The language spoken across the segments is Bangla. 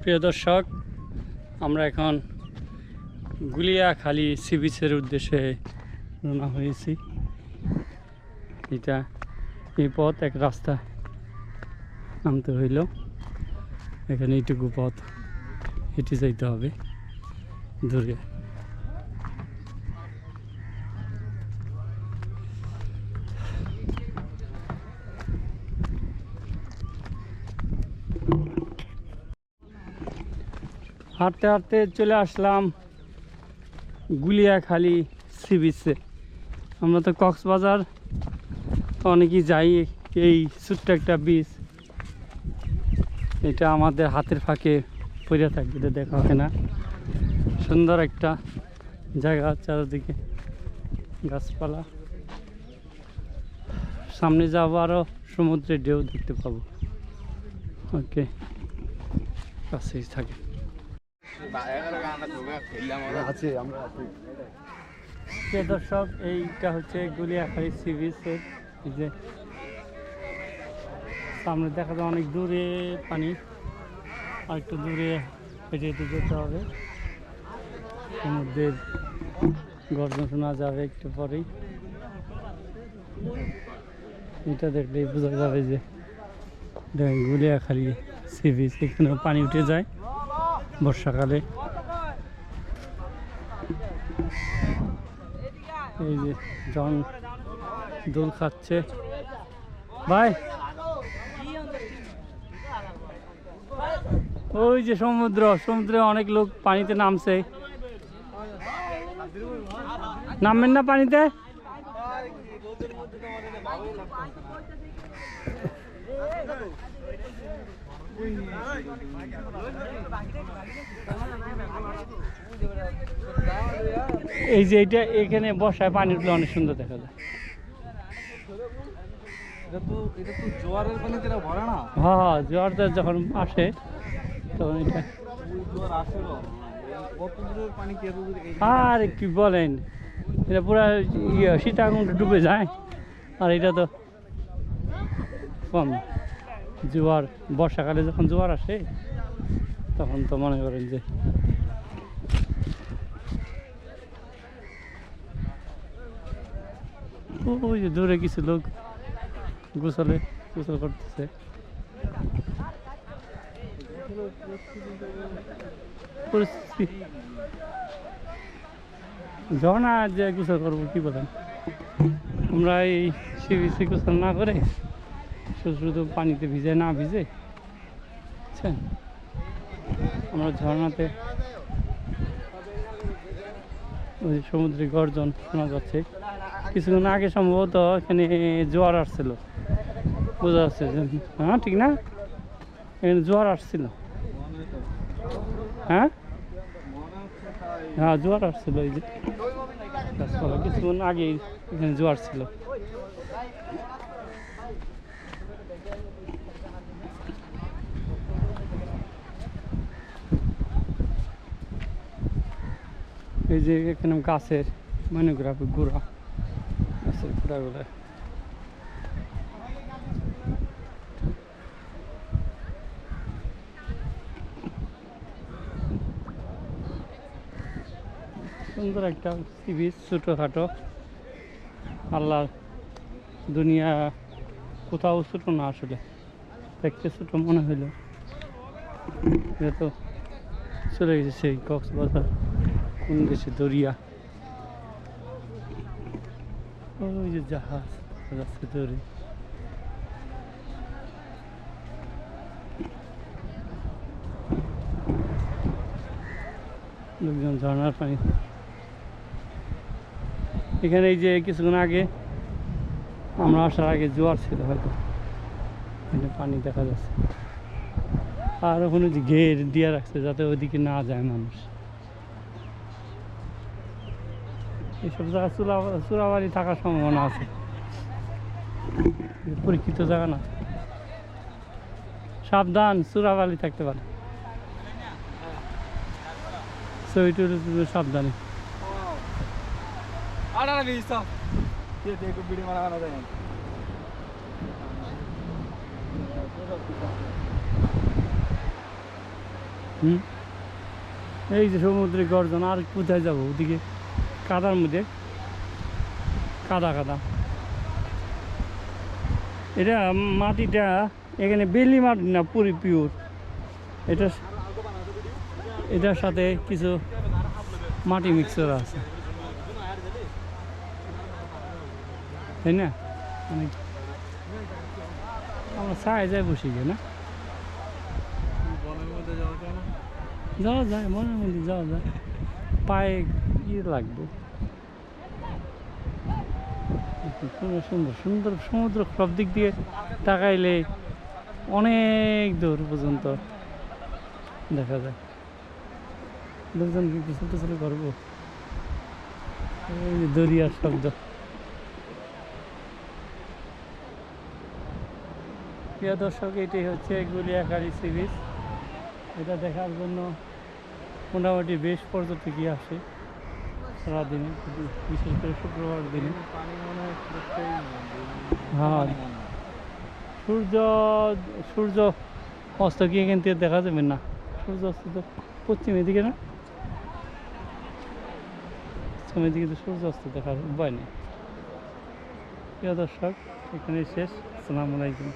প্রিয় দর্শক, আমরা এখন গুলিয়াখালী সি বিচের উদ্দেশ্যে রওনা হয়েছি। এটা এই পথ, এক রাস্তা নামতে হইল। এখানে এইটুকু পথ, হেঁটে যাইতে হবে। দূরে। হাঁটতে হাঁটতে চলে আসলাম গুলিয়াখালী সি বিচে। আমরা তো কক্সবাজার, অনেকেই যাই এই ছোট্ট একটা বিচ এটা আমাদের হাতের ফাঁকে পড়ে থাকবে, এটা দেখা হয় না। সুন্দর একটা জায়গা চারিদিকে, গাছপালা। সামনে যাব আরও সমুদ্রের ঢেউ দেখতে পাবো। ওকে, কাছেই থাকে আমরা আছি। প্রিয় দর্শক, এইটা হচ্ছে গুলিয়াখালী সি বিচের যে, সামনে দেখা যায় অনেক দূরে পানি। আর একটু দূরে হেঁটে হেঁটে যেতে হবে। সমুদ্রের গর্জন শোনা যাবে একটু পরেই। এটা দেখলেই বোঝা যাবে যে গুলিয়াখালী সি বিচ এখানেও পানি উঠে যায়। বর্ষাকালে। এই যে জন দোল খাচ্ছে। ভাই! ওই যে সমুদ্র, সমুদ্রে অনেক লোক পানিতে নামছে। নামবেন না পানিতে? এই যে এটা এখানে বসায় পানি উঠলে অনেক সুন্দর দেখা যায়। হ্যাঁ হ্যাঁ যখন আসে তখন এটা আর কি বলেন? এটা পুরো ইয়ে সীতাকুণ্ড ডুবে যায়। আর এটা তো কম। জোয়ার, বর্ষাকালে যখন জোয়ার আসে, তখন তো মনে করেন যে ওই যে দূরে কিছু লোক গোসলে, গোসল করতেছে। পরিস্থিতি। ঝর্ণা যে গোসল করব কি বলেন? আমরা এই সিবিসি গোসল না করে শুধু পানিতে ভিজে না ভিজে। বুঝছেন আমরা ঝর্ণাতে ওই সমুদ্রে গর্জন শোনা যাচ্ছে। কিছুক্ষণ আগে সম্ভবত এখানে জোয়ার আসছিল। বোঝা যাচ্ছে হ্যাঁ ঠিক না? এখানে জোয়ার আসছিল। হ্যাঁ? হ্যাঁ জোয়ার আসছিল এই যে। কিছুক্ষণ আগে এখানে জোয়ার ছিল। এই যে এখানে গাছের মনোগ্রাফি গুড়া। গাছের গুড়াগুলো। সুন্দর একটা সি বিচ ছোটোখাটো। আল্লাহর দুনিয়া কোথাও ছোটো না আসলে। দেখতে ছোটো মনে হইল। যেহেতু চলে গেছে সেই কক্সবাজার। কোন দেশে দরিয়া। ওই যে জাহাজ যাচ্ছে দৌড়ে। লোকজন ঝর্ণার পানি। এখানে এই যে কিছুক্ষণ আগে আমরা আসার আগে জোয়ার ছিল হয়তো। এখানে পানি দেখা যাচ্ছে। আর ওখানে যে ঘের দিয়ে রাখছে যাতে ওইদিকে না যায় মানুষ। এইসব জায়গায় চুলা চুরাবাড়ি থাকার সম্ভাবনা আছে। পরীক্ষিত জায়গা না। সাবধান চুরাবালি থাকতে পারে। সাবধানে। এই যে সমুদ্রে গর্জন আর কোথায় যাব ওদিকে? কাদার মধ্যে। কাদা কাদা। এটা মাটিটা এখানে বেলি মাটি না, পুরি পিওর। এটা এটার সাথে কিছু মাটি মিক্সচার আছে। তাই না? অনেক আমরা চাই যাই বসি গিয়ে, না? যাওয়া যায় যায়, মনের মধ্যে যাওয়া যায়। পায়ে ইয়ে লাগবে। সুন্দর সুন্দর সমুদ্র সব দিক দিয়ে তাকাইলে অনেক দূর পর্যন্ত দেখা যায়। লোকজন গোসল টোসল করব? দরিয়ার শব্দ। প্রিয় দর্শক এটি হচ্ছে গুলিয়াকারি সি বিচ এটা দেখার জন্য মোটামুটি বেশ পর্যটকই আসে। সারাদিনে বিশেষ করে শুক্রবার দিনে। হয় সূর্য সূর্য অস্ত কি এখান থেকে দেখা যাবে না। সূর্য অস্ত তো পশ্চিমের দিকে না। পশ্চিমের দিকে তো সূর্য অস্ত দেখার উপায় নেই। প্রিয় দর্শক এখানে শেষ। আসসালামু আলাইকুম।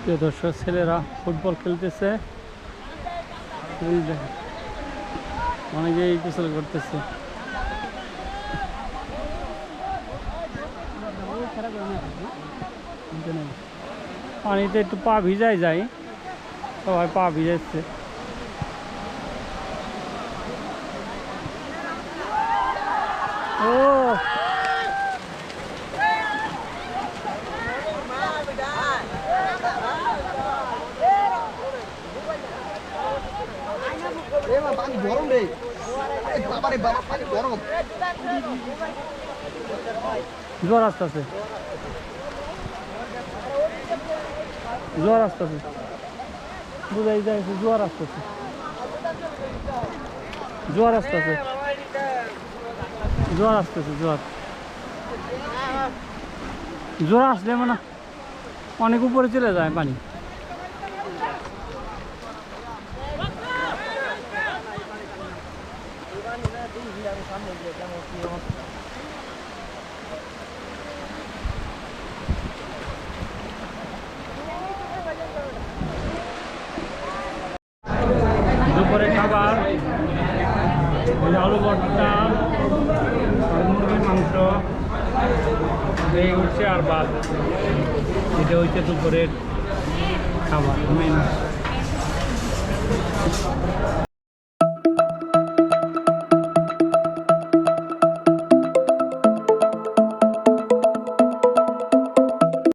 প্রিয় দর্শক ছেলেরা ফুটবল খেলতেছে। দেখো, অনেকেই গোসল করতেছে। পানিতে একটু পা ভিজাই যায় সবাই পা ভিজাচ্ছে। জ্বর আসতেছে। জ্বর আসতেছে। বুঝাই যায় যে জ্বর আসতেছে। জ্বর আসতেছে। জ্বর আসতেছে, জ্বর। জ্বর আসলে মানে অনেক উপরে চলে যায় পানি দুপুরে খাবার এই যে আলু ভর্তা আর মুরগির মাংস এই হচ্ছে আর ভাত এটা হচ্ছে দুপুরের খাবার মেন